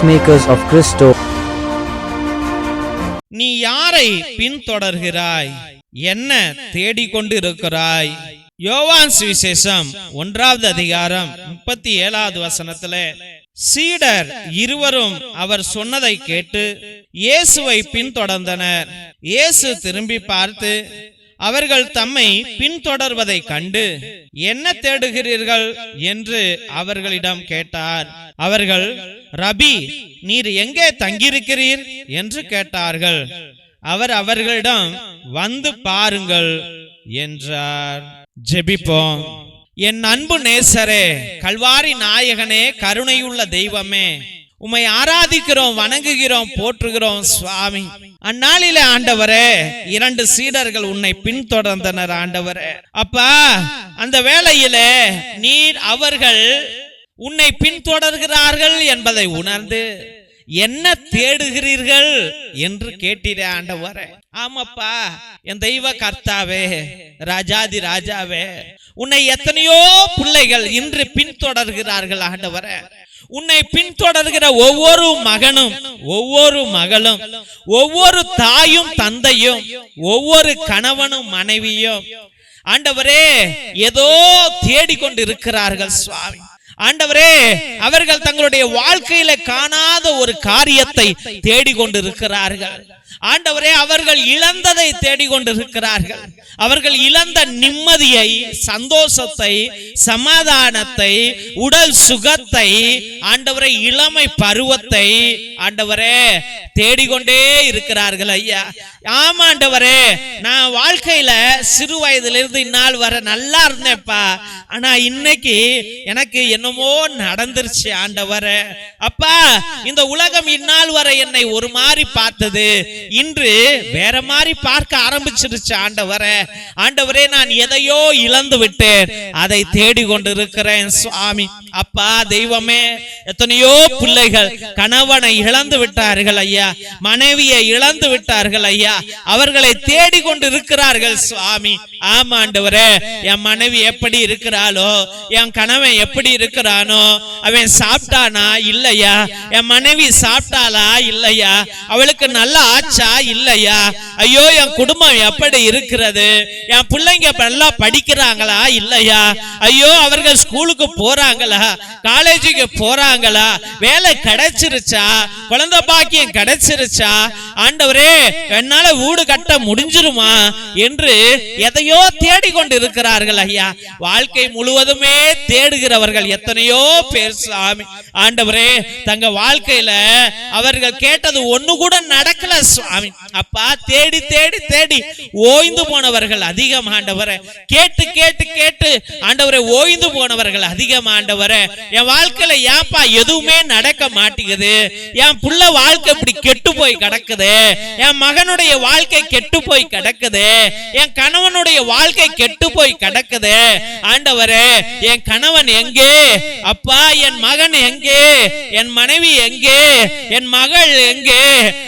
peacemakers of Christo. நீ யாரை பின்தொடர்கிறாய்? என்ன தேடிக்கொண்டு இருக்கிறாய் யோவான் சுவிசேஷம் ஒன்றாவது அதிகாரம் முப்பத்தி ஏழாவது வசனத்துல சீடர் இருவரும் அவர் சொன்னதை கேட்டு இயேசுவை பின்தொடர்ந்தனர். இயேசு திரும்பி பார்த்து அவர்கள் தம்மை பின்தொடர்வதை கண்டு என்ன தேடுகிறீர்கள்? என்று அவர்களிடம் கேட்டார். அவர்கள் ரபி நீர் எங்கே தங்கியிருக்கிறீர்? என்று கேட்டார்கள். அவர் அவர்களிடம் வந்து பாருங்கள் என்றார். ஜெபிப்போம். என் அன்பு நேசரே கல்வாரி நாயகனே கருணையுள்ள தெய்வமே உம்மை ஆராதிக்கிறோம் வணங்குகிறோம் போற்றுகிறோம் சுவாமி. அந்நாளில ஆண்டவரே இரண்டு சீடர்கள் உன்னை பின்தொடர்ந்தனர் ஆண்டவரே. அப்பா அந்த வேளையில நீர் அவர்கள் உன்னை பின்தொடர்கிறார்கள் என்பதை உணர்ந்து என்ன தேடுகிறீர்கள்? என்று கேட்டீரே ஆண்டவரே. ஆமாப்பா என் தெய்வ கர்த்தாவே ராஜாதி ராஜாவே உன்னை எத்தனையோ பிள்ளைகள் இன்று பின்தொடர்கிறார்கள் ஆண்டவரே. உன்னை பின்தொடர்கிற ஒவ்வொரு மகனும் ஒவ்வொரு மகளும் ஒவ்வொரு தாயும் தந்தையும் ஒவ்வொரு கணவனும் மனைவியும். ஆண்டவரே ஏதோ தேடிக்கொண்டு இருக்கிறார்கள் சுவாமி. ஆண்டவரே அவர்கள் தங்களுடைய வாழ்க்கையில காணாத ஒரு காரியத்தை தேடிக்கொண்டு இருக்கிறார்கள் ஆண்டவரே அவர்கள் இழந்ததை தேடிக்கொண்டிருக்கிறார்கள். அவர்கள் இழந்த நிம்மதியை சந்தோஷத்தை சமாதானத்தை உடல் சுகத்தை ஆண்டவரை இளமை பருவத்தை ஆண்டவரே தேடிக்கொண்டே இருக்கிறார்கள் ஐயா. ஆமா ஆண்டவரே நான் வாழ்க்கையில சிறு வயதிலிருந்து இந்நாள் வர நல்லா இருந்தேன்ப்பா. ஆனா இன்னைக்கு எனக்கு என்னமோ நடந்துருச்சு ஆண்டவரே. அப்பா இந்த உலகம் இந்நாள் வரை என்னை ஒரு மாதிரி பார்த்தது. இன்று வேற மாதிரி பார்க்க ஆரம்பிச்சிருச்சு ஆண்டவரே. ஆண்டவரே நான் எதையோ இழந்து விட்டேன். அதை தேடி கொண்டிருக்கிறேன் சுவாமி. அப்பா தெய்வமே எத்தனையோ பிள்ளைகள் கணவனை இழந்து விட்டார்கள் ஐயா. மனைவியை இழந்து விட்டார்கள் ஐயா. அவர்களை தேடி கொண்டு இருக்கிறார்கள் சுவாமி. ஆமா ஆண்டவரே என் மனைவி எப்படி இருக்கிறாளோ என் கணவன் எப்படி இருக்கிறானோ அவன் சாப்பிட்டானா இல்லையா? என் மனைவி சாப்பிட்டாளா இல்லையா? அவளுக்கு நல்ல ஆச்சா இல்லையா? ஐயோ என் குடும்பம் எப்படி இருக்கிறது? என் பிள்ளைங்க நல்லா படிக்கிறாங்களா? இல்லையா? ஐயோ அவர்கள் ஸ்கூலுக்கு போறாங்களா? காலேஜுக்கு போறாங்களா? வேலை கிடைச்சிருச்சா? குழந்தை பாக்கியம் கிடைச்சிருச்சா? ஆண்டவரே என்னால வீடு கட்ட முடிஞ்சிருமா? என்று எதையோ தேடிக்கொண்டு இருக்கிறார்கள் ஐயா. வாழ்க்கை முழுவதுமே தேடுகிறவர்கள் எத்தனையோ பேர் சாமி. ஆண்டவரே தங்க வாழ்க்கையில அவர்கள் கேட்டது ஒண்ணு கூட நடக்கல அப்பா தேடி தேடி தேடி ஓய்ந்து போனவர்கள் அதிகம் ஆண்டவரை. கேட்டு கேட்டு கேட்டு ஆண்டவரை ஓய்ந்து போனவர்கள் அதிகம் ஆண்டவரை. என் வாழ்க்கையில ஏன்பா எதுவுமே நடக்க மாட்டேங்குது? என் புள்ள வாழ்க்கை இப்படி கெட்டு போய் கிடக்குது. என் மகனுடைய வாழ்க்கை கெட்டு போய் கிடக்குது. என் கணவனுடைய வாழ்க்கை கெட்டு போய் கிடக்குது. ஆண்டவரே என் கணவன் எங்கே? அப்பா என் மகன் எங்கே? என் மனைவி எங்கே? என் மகள் எங்கே?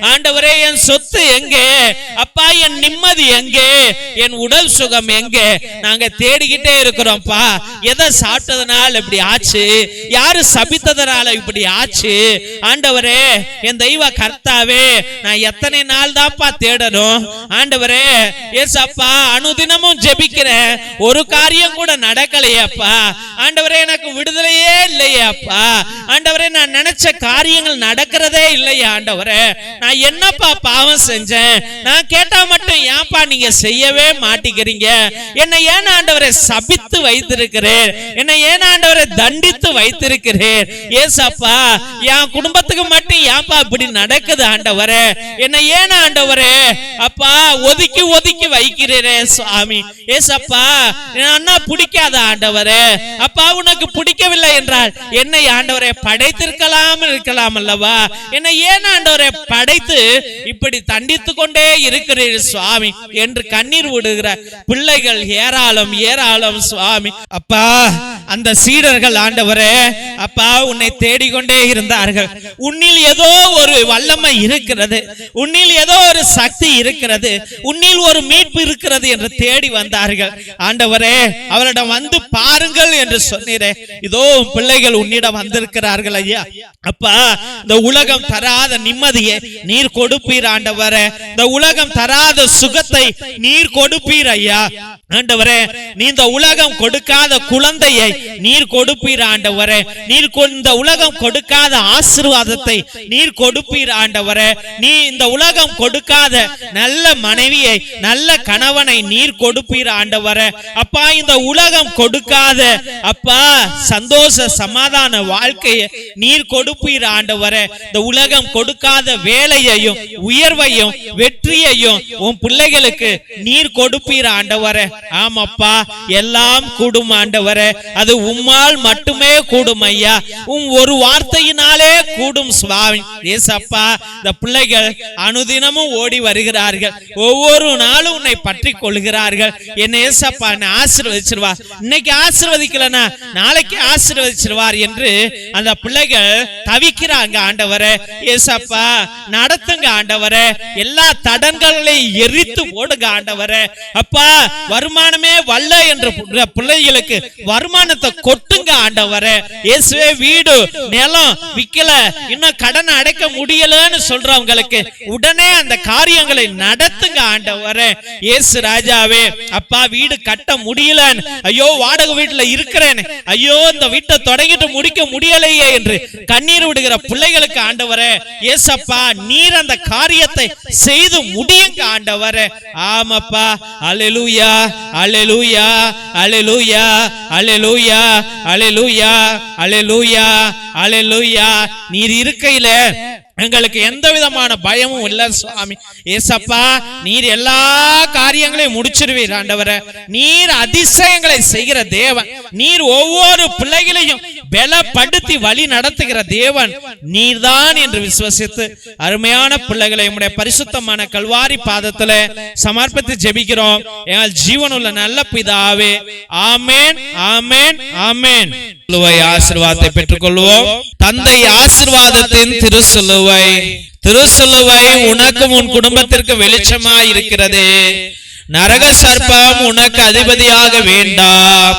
ஆண்டவரே என் சொத்து எங்கே? அப்பா என் நிம்மதி எங்கே? என் உடல் சுகம் எங்கே? நாங்க தேடிக்கிட்டே இருக்கிறோம்ப்பா. எதை சாப்பிட்டதுனால இப்படி ஆச்சு? யாரு சபித்ததுனால இப்படி ஆச்சு? ஆண்டவரே என் தெய்வ கர்த்தாவே நான் எத்தனை நாள் தான்ப்பா தேடணும்? ஆண்டவரே ஏசப்பா அனுதினமும் ஜெபிக்கிறேன். ஒரு காரியம் கூட நடக்கலையேப்பா. ஆண்டவரே எனக்கு விடுதலையே இல்லையாப்பா. ஆண்டவரே நான் நினைச்ச காரியங்கள் நடக்கிறதே இல்லையா ஆண்டவரே. நான் என்னப்பா பாவம் செஞ்சேன். நான் கேட்டா மட்டும் ஏன்பா நீங்க செய்யவே மாட்டேங்கிறீங்க? என்னை ஏன் ஆண்டவரை சபித்து வைத்திருக்கிறேன் என்னை ஏன் ஆண்டவரை தண்டித்து வைத்திருக்கிறேன் ஏசப்பா என் குடும்பத்துக்கு மட்டும் ஏன்பா இப்படி நடக்குது ஆண்டவரே? என்னை ஏன் ஆண்டவரே? அப்பா ஒதுக்கி ஒதுக்கி வைக்கிறேன் சுவாமி. ஏசப்பா அண்ணா பிடிக்காத ஆண்டவரே. அப்பா உனக்கு பிடிக்கவில்லை என்றால் என்னை ஆண்டவரை படைத்திருக்கலாம் இருக்கலாம் அல்லவா? என்னை ஏன் ஆண்டவரை படைத்து இப்படி தண்டித்து கொண்டே இருக்கிறீர் சுவாமி. என்று கண்ணீர் விடுகிற பிள்ளைகள் ஏராளம் ஏராளம் சுவாமி. அப்பா அந்த சீடர்கள் ஆண்டவரே அப்பா உன்னை தேடிக்கொண்டே இருந்தார்கள். உன்னில் ஏதோ ஒரு வல்லமை இருக்கிறது. உன்னில் ஏதோ ஒரு சக்தி இருக்கிறது. உன்னில் ஒரு மீட்பு இருக்கிறது என்று தேடி வந்தார்கள். ஆண்டவரே அவரிடம் வந்து பாருங்கள் என்று சொன்னீரே. இதோ பிள்ளைகள் உன்னிடம் வந்திருக்கிறார்கள் ஐயா. அப்பா இந்த உலகம் தராத நிம்மதியை நீர் கொடுப்பீர்? ஆண்டவரே இந்த உலகம் தராத சுகத்தை நீர் கொடுப்பீர் ஐயா ஆண்டவரே நீ இந்த உலகம் கொடுக்காத குழந்தையை நீர் கொடுப்பீர் ஆண்டவரே. நீர் இந்த உலகம் கொடுக்காத ஆசீர்வாதத்தை நீர் கொடுப்பீர் ஆண்டவரே. நீ இந்த உலகம் கொடுக்காத நல்ல மனைவியை நல்ல கணவனை நீர் கொடுப்பீர் ஆண்டவரே. அப்பா இந்த உலகம் கொடுக்காத அப்பா சந்தோஷ சமாதான வாழ்க்கையை நீர் கொடுப்பீர் ஆண்டவரே. இந்த உலகம் கொடுக்காத வேலையையும் உயர்வையும் வெற்றியையும் உன் பிள்ளைகளுக்கு நீர் கொடுப்பீர் ஆண்டவர. ஆமாப்பா எல்லாம் கூடும் ஆண்டவர. அது உம்மால் மட்டுமே கூடும் ஐயா. உன் ஒரு வார்த்தையினாலே கூடும் சுவாமி. ஏசப்பா இந்த பிள்ளைகள் அனுதினமும் ஓடி வருகிறார்கள். ஒவ்வொரு நாளும் உன்னை பற்றி கொள்கிறார்கள். என்ன ஏசப்பா என்னை ஆசிர்வதிச்சிருவா. இன்னைக்கு ஆசிர்வதிக்கலனா நாளைக்கு ஆசிர்வதிச்சிருவார் என்று அந்த பிள்ளைகள் தவிக்கிறாங்க ஆண்டவர. ஏசப்பா நடத்துங்க ஆண்டவர். எல்லா தடங்களையும் எரித்து ஓடுங்க ஆண்டவரே. அப்பா வருமானமே வல்ல என்ற பிள்ளைகளுக்கு வருமானத்தை கொட்டுங்க ஆண்டவரே. இயேசுவே வீடு நிலம் விக்கல. இன்னும் கடனை அடைக்க முடியலன்னு சொல்றவங்களுக்கு உடனே அந்த காரியங்களை நடத்துங்க ஆண்டவரே. இயேசு ராஜாவே அப்பா வீடு கட்ட முடியலன்னு. ஐயோ வாடகை வீட்டுல இருக்கிறேன் ஐயோ இந்த வீட்டை தொடங்கிட்டு முடிக்க முடியலையே என்று கண்ணீர் விடுகிற பிள்ளைகளுக்கு ஆண்டவரே ஏசப்பா நீர் அந்த காரியத்தை செய்து முடியுங்க ஆண்டவரே. ஆமாப்பா. Hallelujah hallelujah hallelujah hallelujah hallelujah hallelujah hallelujah நீர் இருக்கையில எங்களுக்கு எந்த விதமான பயமும் இல்ல சுவாமி. ஏசப்பா நீர் எல்லா காரியங்களையும் முடிச்சிருவீர் ஆண்டவர. நீர் அதிசயங்களை செய்கிற தேவன். நீர் ஒவ்வொரு பிள்ளைகளையும் பலப்படுத்தி வழி நடத்துகிற தேவன் நீர்தான் என்று விசுவசித்து அருமையான பிள்ளைகளை உம்முடைய பரிசுத்தமான கல்வாரி பாதத்துல சமர்ப்பித்து ஜெபிக்கிறோம். எங்கள் ஜீவனுள்ள நல்ல பிதாவே ஆமேன் ஆமேன் ஆமேன். ஆசிர்வாதத்தை ஆசீர்வாதத்தை பெற்றுக்கொள்வோம். தந்தை ஆசிர்வாதத்தின் திருசிலுவை திருசிலுவை உனக்கும் உன் குடும்பத்திற்கு வெளிச்சமாய் இருக்கிறது. நரக சர்ப்பம் உனக்கு அதிபதியாக வேண்டாம்.